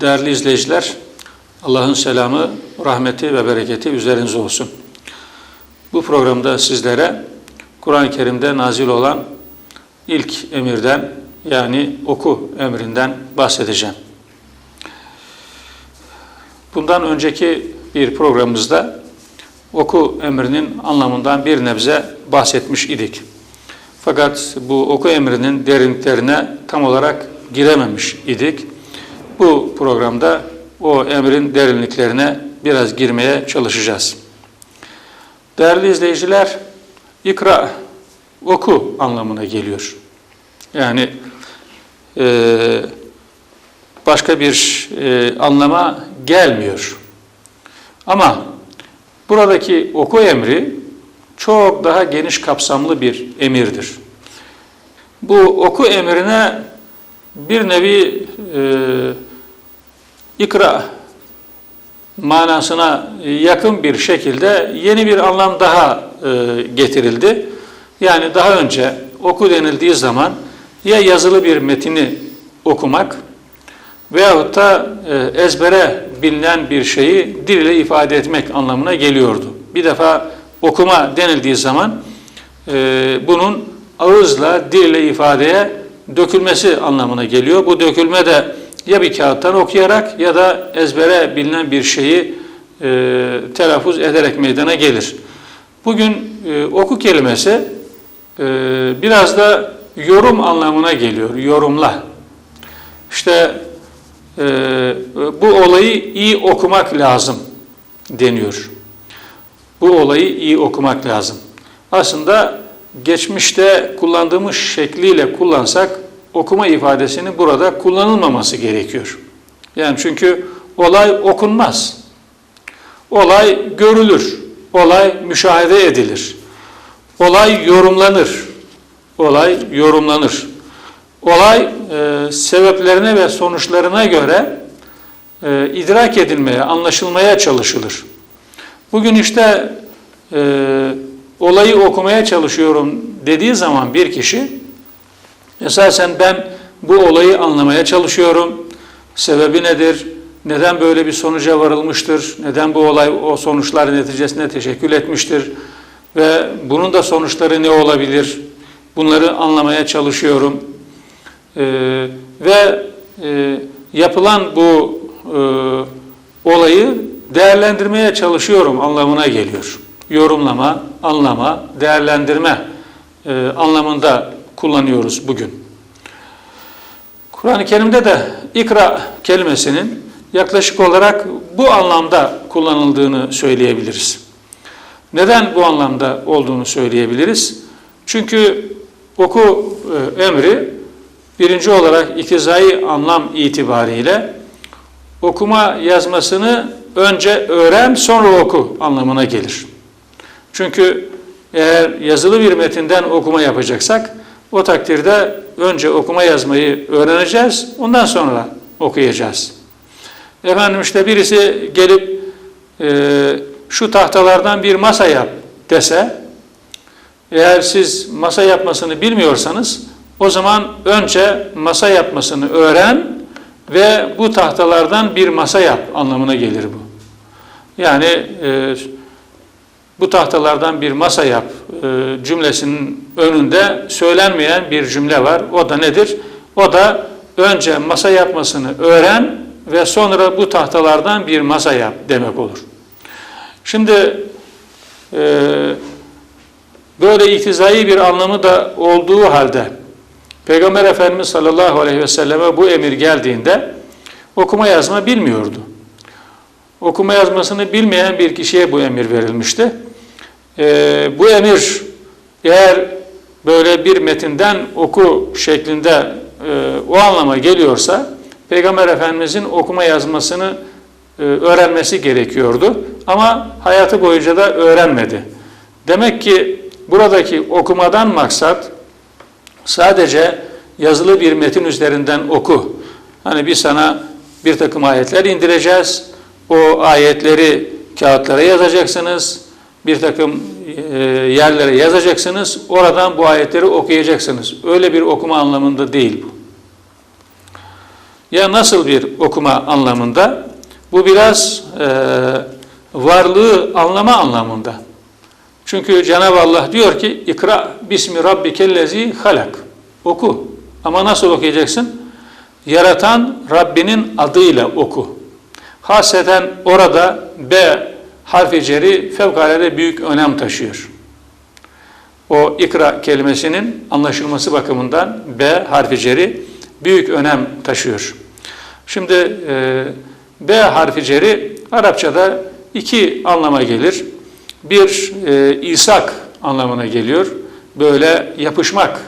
Değerli izleyiciler, Allah'ın selamı, rahmeti ve bereketi üzerinize olsun. Bu programda sizlere Kur'an-ı Kerim'de nazil olan ilk emirden yani oku emrinden bahsedeceğim. Bundan önceki bir programımızda oku emrinin anlamından bir nebze bahsetmiş idik. Fakat bu oku emrinin derinliklerine tam olarak girememiş idik. Bu programda o emrin derinliklerine biraz girmeye çalışacağız. Değerli izleyiciler, ikra, oku anlamına geliyor. Yani e, başka bir e, anlama gelmiyor. Ama buradaki oku emri çok daha geniş kapsamlı bir emirdir. Bu oku emrine bir nevi ikra manasına yakın bir şekilde yeni bir anlam daha e, getirildi. Yani daha önce oku denildiği zaman ya yazılı bir metini okumak veyahut da e, ezbere bilinen bir şeyi dil ile ifade etmek anlamına geliyordu. Bir defa okuma denildiği zaman e, bunun ağızla, dil ile ifadeye dökülmesi anlamına geliyor. Bu dökülme de ya bir kağıttan okuyarak ya da ezbere bilinen bir şeyi e, telaffuz ederek meydana gelir. Bugün e, oku kelimesi e, biraz da yorum anlamına geliyor, yorumla. İşte e, bu olayı iyi okumak lazım deniyor. Bu olayı iyi okumak lazım. Aslında geçmişte kullandığımız şekliyle kullansak okuma ifadesini burada kullanılmaması gerekiyor. Yani çünkü olay okunmaz. Olay görülür. Olay müşahede edilir. Olay yorumlanır. Olay yorumlanır. Olay e, sebeplerine ve sonuçlarına göre e, idrak edilmeye, anlaşılmaya çalışılır. Bugün işte e, olayı okumaya çalışıyorum dediği zaman bir kişi esasen ben bu olayı anlamaya çalışıyorum. Sebebi nedir? Neden böyle bir sonuca varılmıştır? Neden bu olay o sonuçlar neticesinde teşekkül etmiştir? Ve bunun da sonuçları ne olabilir? Bunları anlamaya çalışıyorum. Ee, ve e, yapılan bu e, olayı değerlendirmeye çalışıyorum anlamına geliyor. Yorumlama, anlama, değerlendirme e, anlamında kullanıyoruz bugün. Kur'an-ı Kerim'de de ikra kelimesinin yaklaşık olarak bu anlamda kullanıldığını söyleyebiliriz. Neden bu anlamda olduğunu söyleyebiliriz? Çünkü oku e, emri birinci olarak iktizai anlam itibariyle okuma yazmasını önce öğren sonra oku anlamına gelir. Çünkü eğer yazılı bir metinden okuma yapacaksak o takdirde önce okuma yazmayı öğreneceğiz, ondan sonra okuyacağız. Efendim işte birisi gelip e, şu tahtalardan bir masa yap dese, eğer siz masa yapmasını bilmiyorsanız, o zaman önce masa yapmasını öğren ve bu tahtalardan bir masa yap anlamına gelir bu. Yani e, bu tahtalardan bir masa yap e, cümlesinin önünde söylenmeyen bir cümle var. O da nedir? O da önce masa yapmasını öğren ve sonra bu tahtalardan bir masa yap demek olur. Şimdi e, böyle iktizai bir anlamı da olduğu halde Peygamber Efendimiz sallallahu aleyhi ve selleme bu emir geldiğinde okuma yazma bilmiyordu. Okuma yazmasını bilmeyen bir kişiye bu emir verilmişti. Ee, bu emir eğer böyle bir metinden oku şeklinde e, o anlama geliyorsa Peygamber Efendimizin okuma yazmasını e, öğrenmesi gerekiyordu. Ama hayatı boyunca da öğrenmedi. Demek ki buradaki okumadan maksat sadece yazılı bir metin üzerinden oku. Hani bir sana bir takım ayetler indireceğiz. O ayetleri kağıtlara yazacaksınız. Bir takım e, yerlere yazacaksınız. Oradan bu ayetleri okuyacaksınız. Öyle bir okuma anlamında değil bu. Ya nasıl bir okuma anlamında? Bu biraz e, varlığı anlama anlamında. Çünkü Cenab-ı Allah diyor ki ikra bismi rabbikellezi halak. Oku. Ama nasıl okuyacaksın? Yaratan Rabbinin adıyla oku. Haseten orada B harfi ceri fevkalade büyük önem taşıyor. O ikra kelimesinin anlaşılması bakımından B harfi ceri büyük önem taşıyor. Şimdi e, B harfi ceri Arapçada iki anlama gelir. Bir e, İsak anlamına geliyor. Böyle yapışmak,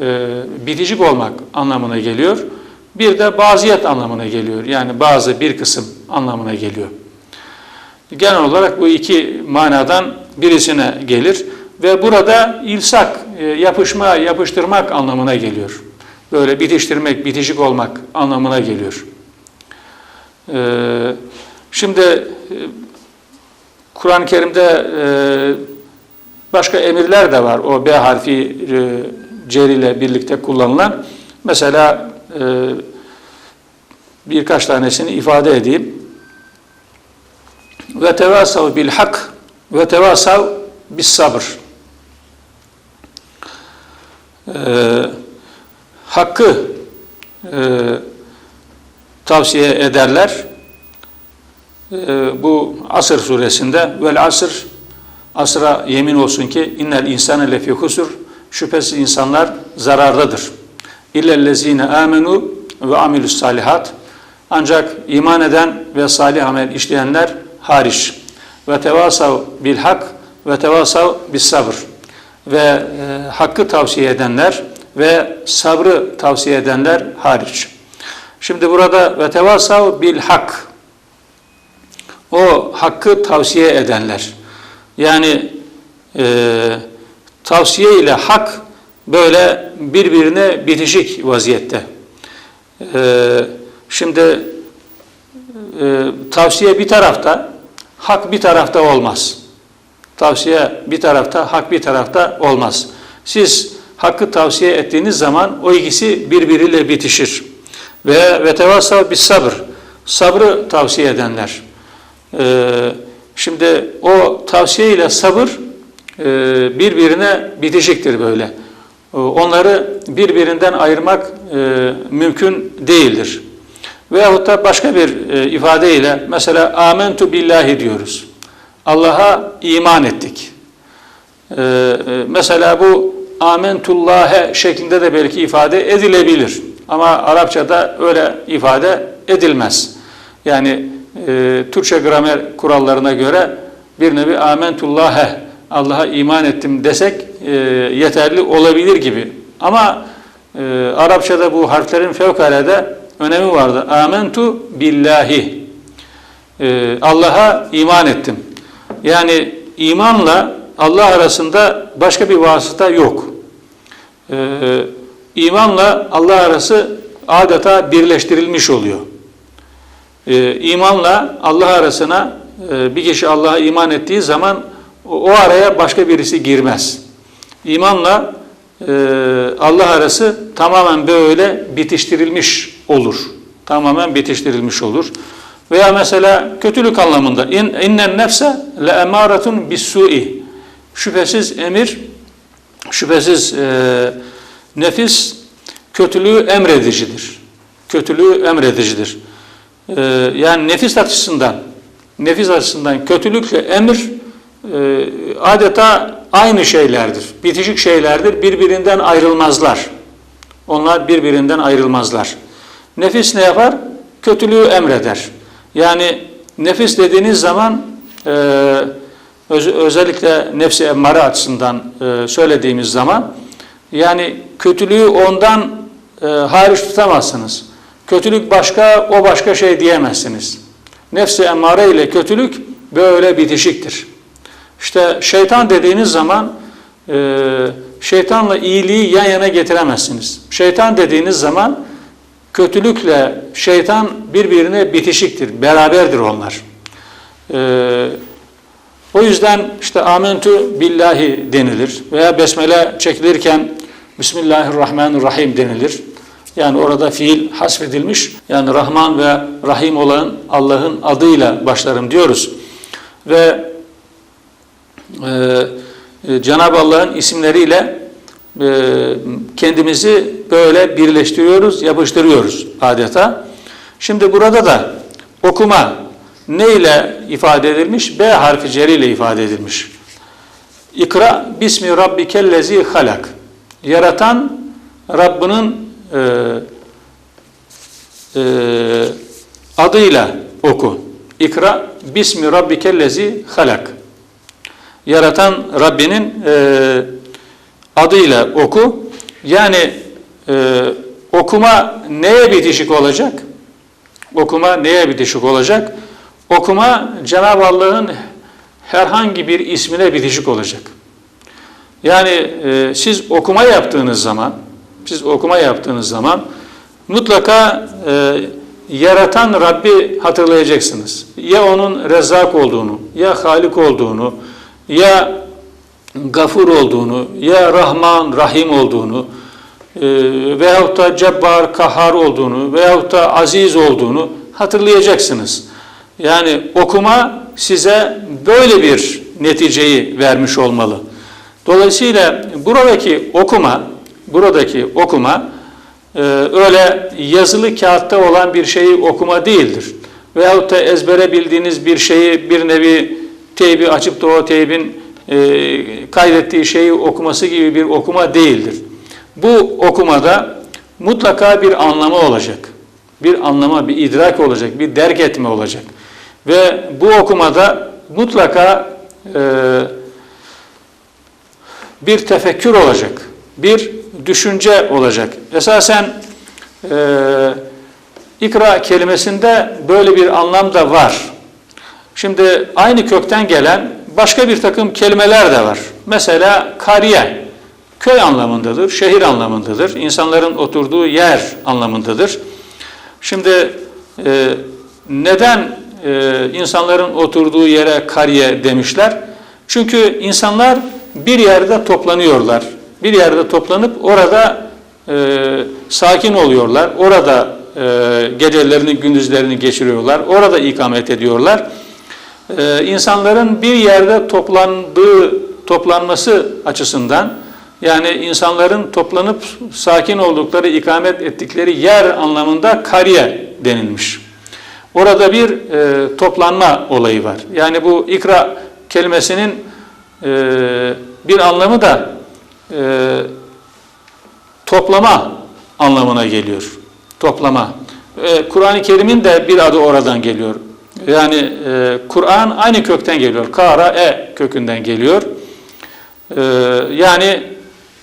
e, bitişik olmak anlamına geliyor. Bir de baziyet anlamına geliyor. Yani bazı bir kısım anlamına geliyor. Genel olarak bu iki manadan birisine gelir ve burada ilsak, e, yapışma, yapıştırmak anlamına geliyor. Böyle bitiştirmek, bitişik olmak anlamına geliyor. Ee, şimdi e, Kur'an-ı Kerim'de e, başka emirler de var. O B harfi e, cer ile birlikte kullanılan. Mesela e, birkaç tanesini ifade edeyim. Ve tevasav bil hak ve tevasav bis sabır. Ee, hakkı e, tavsiye ederler. E, bu Asır suresinde vel asır asra yemin olsun ki innel insane lefi husur şüphesiz insanlar zarardadır. İllellezine amenu ve amilus salihat ancak iman eden ve salih amel işleyenler hariç. Ve tevasav bil hak ve tevasav bis sabır. Ve e, hakkı tavsiye edenler ve sabrı tavsiye edenler hariç. Şimdi burada ve tevasav bil hak. O hakkı tavsiye edenler. Yani e, tavsiye ile hak böyle birbirine bitişik vaziyette. E, şimdi e, tavsiye bir tarafta, hak bir tarafta olmaz. Tavsiye bir tarafta, hak bir tarafta olmaz. Siz hakkı tavsiye ettiğiniz zaman o ikisi birbiriyle bitişir. Ve ve tevasav bis sabır. Sabrı tavsiye edenler. Ee, şimdi o tavsiye ile sabır e, birbirine bitişiktir böyle. Onları birbirinden ayırmak e, mümkün değildir. Veyahut da başka bir e, ifadeyle mesela amentu billahi diyoruz. Allah'a iman ettik. E, e, mesela bu amentullâhe şeklinde de belki ifade edilebilir. Ama Arapçada öyle ifade edilmez. Yani e, Türkçe gramer kurallarına göre bir nevi amentullâhe Allah'a iman ettim desek e, yeterli olabilir gibi. Ama e, Arapçada bu harflerin fevkalade önemi vardı. Amentu billahi. E, Allah'a iman ettim. Yani imanla Allah arasında başka bir vasıta yok. Ee, imanla Allah arası adeta birleştirilmiş oluyor. Ee, imanla Allah arasına e, bir kişi Allah'a iman ettiği zaman o, araya başka birisi girmez. İmanla e, Allah arası tamamen böyle bitiştirilmiş olur. Tamamen bitiştirilmiş olur. Veya mesela kötülük anlamında in innen nefse le emaratun bis-su'i. Şüphesiz emir şüphesiz e, nefis kötülüğü emredicidir. Kötülüğü emredicidir. E, yani nefis açısından nefis açısından kötülükle emir e, adeta aynı şeylerdir. Bitişik şeylerdir. Birbirinden ayrılmazlar. Onlar birbirinden ayrılmazlar. Nefis ne yapar? Kötülüğü emreder. Yani nefis dediğiniz zaman e, öz, özellikle nefsi emmare açısından e, söylediğimiz zaman yani kötülüğü ondan e, hariç tutamazsınız. Kötülük başka, o başka şey diyemezsiniz. Nefsi emmare ile kötülük böyle bitişiktir. İşte şeytan dediğiniz zaman e, şeytanla iyiliği yan yana getiremezsiniz. Şeytan dediğiniz zaman kötülükle şeytan birbirine bitişiktir, beraberdir onlar. Ee, o yüzden işte amentu billahi denilir veya besmele çekilirken Bismillahirrahmanirrahim denilir. Yani orada fiil hasfedilmiş. Yani Rahman ve Rahim olan Allah'ın adıyla başlarım diyoruz. Ve e, e, Cenab-ı Allah'ın isimleriyle e, kendimizi böyle birleştiriyoruz, yapıştırıyoruz adeta. Şimdi burada da okuma ne ile ifade edilmiş? B harfi ceri ile ifade edilmiş. İkra bismi rabbikellezi halak. Yaratan Rabbinin e, e, adıyla oku. İkra bismi rabbikellezi halak. Yaratan Rabbinin e, adıyla oku. Yani e, okuma neye bitişik olacak? Okuma neye bitişik olacak? Okuma Cenab-ı Allah'ın herhangi bir ismine bitişik olacak. Yani e, siz okuma yaptığınız zaman, siz okuma yaptığınız zaman mutlaka e, yaratan Rabbi hatırlayacaksınız. Ya onun Rezzak olduğunu, ya Halik olduğunu, ya Gafur olduğunu, ya Rahman, Rahim olduğunu, e, veyahut da Cebbar, Kahhar olduğunu, veyahut da Aziz olduğunu hatırlayacaksınız. Yani okuma size böyle bir neticeyi vermiş olmalı. Dolayısıyla buradaki okuma, buradaki okuma e, öyle yazılı kağıtta olan bir şeyi okuma değildir. Veyahut da ezbere bildiğiniz bir şeyi bir nevi teybi açıp da o teybin e, kaydettiği şeyi okuması gibi bir okuma değildir. Bu okumada mutlaka bir anlamı olacak. Bir anlama, bir idrak olacak, bir derk etme olacak. Ve bu okumada mutlaka e, bir tefekkür olacak, bir düşünce olacak. Esasen e, ikra kelimesinde böyle bir anlam da var. Şimdi aynı kökten gelen başka bir takım kelimeler de var. Mesela kariye, köy anlamındadır, şehir anlamındadır, insanların oturduğu yer anlamındadır. Şimdi e, neden e, insanların oturduğu yere kariye demişler? Çünkü insanlar bir yerde toplanıyorlar. Bir yerde toplanıp orada e, sakin oluyorlar. Orada e, gecelerini, gündüzlerini geçiriyorlar. Orada ikamet ediyorlar. E, insanların bir yerde toplandığı, toplanması açısından yani insanların toplanıp sakin oldukları, ikamet ettikleri yer anlamında kariye denilmiş. Orada bir e, toplanma olayı var. Yani bu ikra kelimesinin e, bir anlamı da e, toplama anlamına geliyor. Toplama. E, Kur'an-ı Kerim'in de bir adı oradan geliyor. Yani e, Kur'an aynı kökten geliyor. Kara e kökünden geliyor. E, yani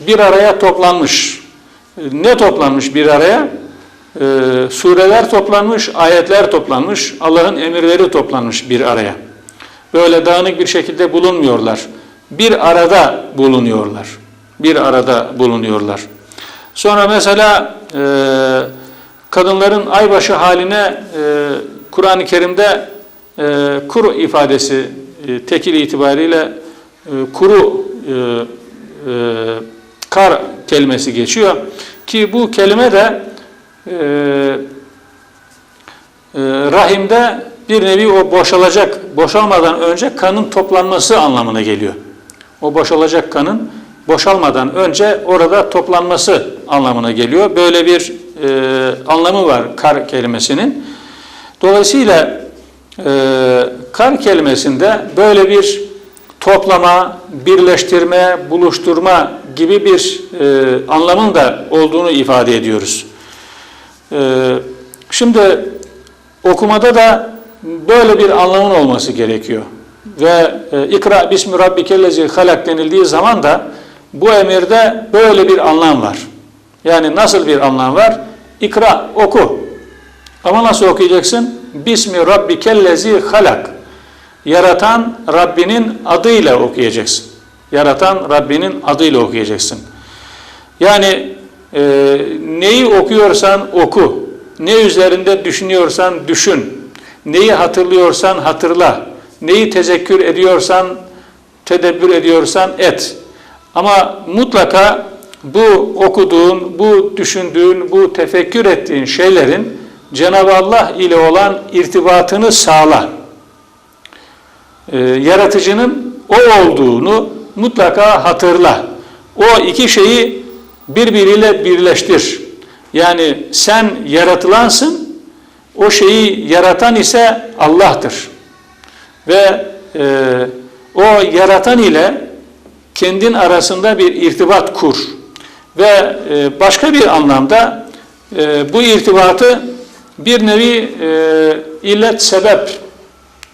bir araya toplanmış. E, ne toplanmış bir araya? E, sureler toplanmış, ayetler toplanmış, Allah'ın emirleri toplanmış bir araya. Böyle dağınık bir şekilde bulunmuyorlar. Bir arada bulunuyorlar. Bir arada bulunuyorlar. Sonra mesela e, kadınların aybaşı haline e, Kur'an-ı Kerim'de e, kuru ifadesi e, tekil itibariyle e, kuru e, e, kar kelimesi geçiyor. Ki bu kelime de e, e, rahimde bir nevi o boşalacak, boşalmadan önce kanın toplanması anlamına geliyor. O boşalacak kanın boşalmadan önce orada toplanması anlamına geliyor. Böyle bir e, anlamı var kar kelimesinin. Dolayısıyla e, kar kelimesinde böyle bir toplama, birleştirme, buluşturma gibi bir e, anlamın da olduğunu ifade ediyoruz. E, şimdi okumada da böyle bir anlamın olması gerekiyor. Ve e, ikra bismi rabbikellezi halak denildiği zaman da bu emirde böyle bir anlam var. Yani nasıl bir anlam var? İkra, oku. Ama nasıl okuyacaksın? Bismi rabbikellezi halak. Yaratan Rabbinin adıyla okuyacaksın. Yaratan Rabbinin adıyla okuyacaksın. Yani e, neyi okuyorsan oku. Ne üzerinde düşünüyorsan düşün. Neyi hatırlıyorsan hatırla. Neyi tezekkür ediyorsan, tedebbür ediyorsan et. Ama mutlaka bu okuduğun, bu düşündüğün, bu tefekkür ettiğin şeylerin Cenab-ı Allah ile olan irtibatını sağla. Ee, yaratıcının o olduğunu mutlaka hatırla. O iki şeyi birbiriyle birleştir. Yani sen yaratılansın, o şeyi yaratan ise Allah'tır. Ve e, o yaratan ile kendin arasında bir irtibat kur. Ve e, başka bir anlamda e, bu irtibatı bir nevi e, illet sebep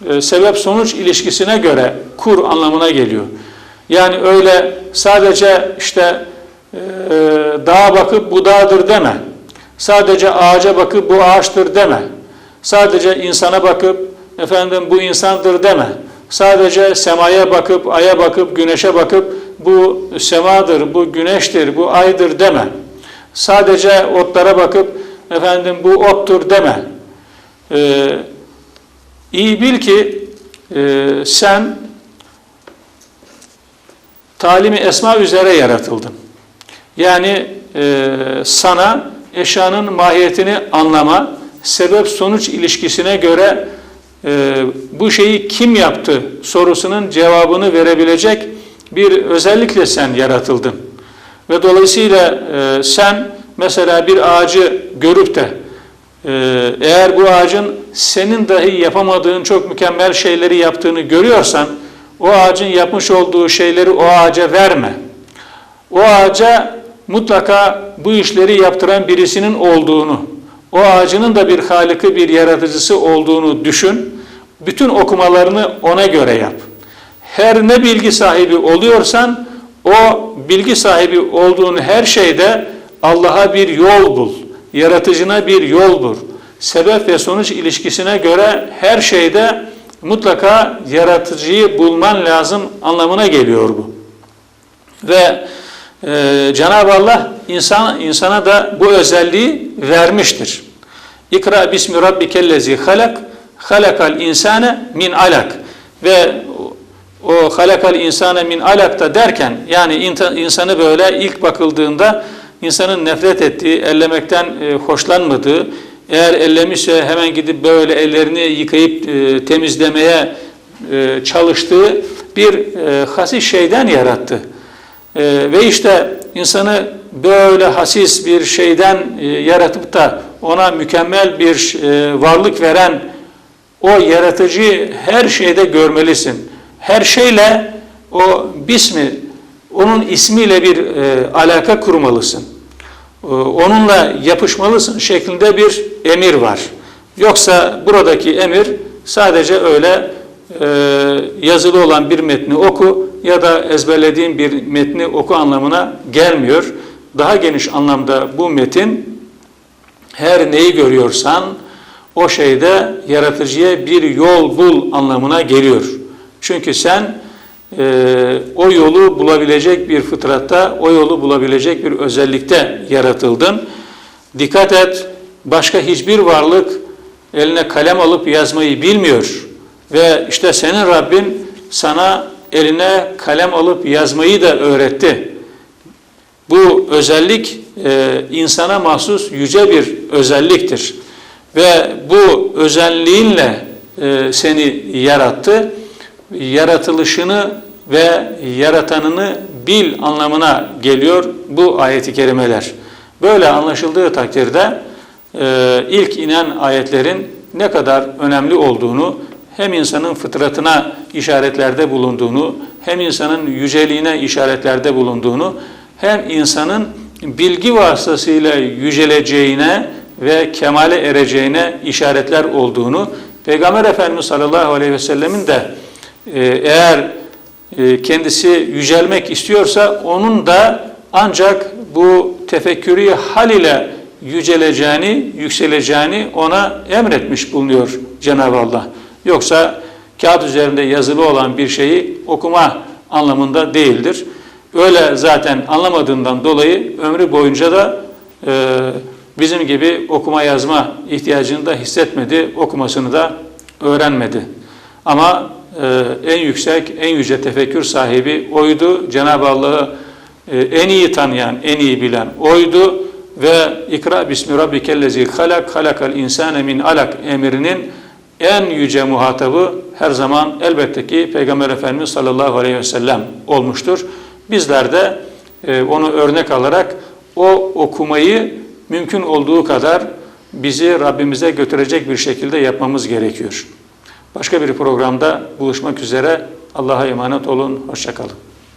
e, sebep sonuç ilişkisine göre kur anlamına geliyor. Yani öyle sadece işte e, dağa bakıp bu dağdır deme. Sadece ağaca bakıp bu ağaçtır deme. Sadece insana bakıp efendim bu insandır deme. Sadece semaya bakıp, aya bakıp, güneşe bakıp bu semadır, bu güneştir, bu aydır deme. Sadece otlara bakıp efendim bu ottur deme. Ee, iyi bil ki e, sen talimi esma üzere yaratıldın. Yani e, sana eşyanın mahiyetini anlama, sebep sonuç ilişkisine göre e, bu şeyi kim yaptı sorusunun cevabını verebilecek bir özellikle sen yaratıldın. Ve dolayısıyla e, sen mesela bir ağacı görüp de e, eğer bu ağacın senin dahi yapamadığın çok mükemmel şeyleri yaptığını görüyorsan o ağacın yapmış olduğu şeyleri o ağaca verme. O ağaca mutlaka bu işleri yaptıran birisinin olduğunu, o ağacının da bir haliki, bir yaratıcısı olduğunu düşün. Bütün okumalarını ona göre yap. Her ne bilgi sahibi oluyorsan, o bilgi sahibi olduğun her şeyde Allah'a bir yol bul. Yaratıcına bir yol bul. Sebep ve sonuç ilişkisine göre her şeyde mutlaka yaratıcıyı bulman lazım anlamına geliyor bu. Ve e, Cenab-ı Allah insan, insana da bu özelliği vermiştir. İkra bismi rabbikellezi halak halakal insane min alak ve o halakal insane min alak da derken yani insanı böyle ilk bakıldığında insanın nefret ettiği, ellemekten e, hoşlanmadığı, eğer ellemişse hemen gidip böyle ellerini yıkayıp e, temizlemeye e, çalıştığı bir e, hasis şeyden yarattı. Ve işte insanı böyle hasis bir şeyden yaratıp da ona mükemmel bir varlık veren o yaratıcıyı her şeyde görmelisin. Her şeyle o bismi, onun ismiyle bir e, alaka kurmalısın. E, onunla yapışmalısın şeklinde bir emir var. Yoksa buradaki emir sadece öyle e, yazılı olan bir metni oku ya da ezberlediğin bir metni oku anlamına gelmiyor. Daha geniş anlamda bu metin her neyi görüyorsan o şeyde yaratıcıya bir yol bul anlamına geliyor. Çünkü sen e, o yolu bulabilecek bir fıtratta, o yolu bulabilecek bir özellikte yaratıldın. Dikkat et, başka hiçbir varlık eline kalem alıp yazmayı bilmiyor. Ve işte senin Rabbin sana eline kalem alıp yazmayı da öğretti. Bu özellik e, insana mahsus yüce bir özelliktir. Ve bu özelliğinle e, seni yarattı yaratılışını ve yaratanını bil anlamına geliyor bu ayeti kerimeler. Böyle anlaşıldığı takdirde e, ilk inen ayetlerin ne kadar önemli olduğunu, hem insanın fıtratına işaretlerde bulunduğunu, hem insanın yüceliğine işaretlerde bulunduğunu, hem insanın bilgi vasıtasıyla yüceleceğine ve kemale ereceğine işaretler olduğunu, Peygamber Efendimiz sallallahu aleyhi ve sellemin de eğer e, kendisi yücelmek istiyorsa onun da ancak bu tefekkürü hal ile yüceleceğini, yükseleceğini ona emretmiş bulunuyor Cenab-ı Allah. Yoksa kağıt üzerinde yazılı olan bir şeyi okuma anlamında değildir. Öyle zaten anlamadığından dolayı ömrü boyunca da e, bizim gibi okuma yazma ihtiyacını da hissetmedi, okumasını da öğrenmedi. Ama en yüksek, en yüce tefekkür sahibi oydu. Cenab-ı Allah'ı e, en iyi tanıyan, en iyi bilen oydu ve ikra bismi rabbikellezi halak halakal insane min alak emrinin en yüce muhatabı her zaman elbette ki Peygamber Efendimiz sallallahu aleyhi ve sellem olmuştur. Bizler de e, onu örnek alarak o okumayı mümkün olduğu kadar bizi Rabbimize götürecek bir şekilde yapmamız gerekiyor. Başka bir programda buluşmak üzere. Allah'a emanet olun. Hoşçakalın.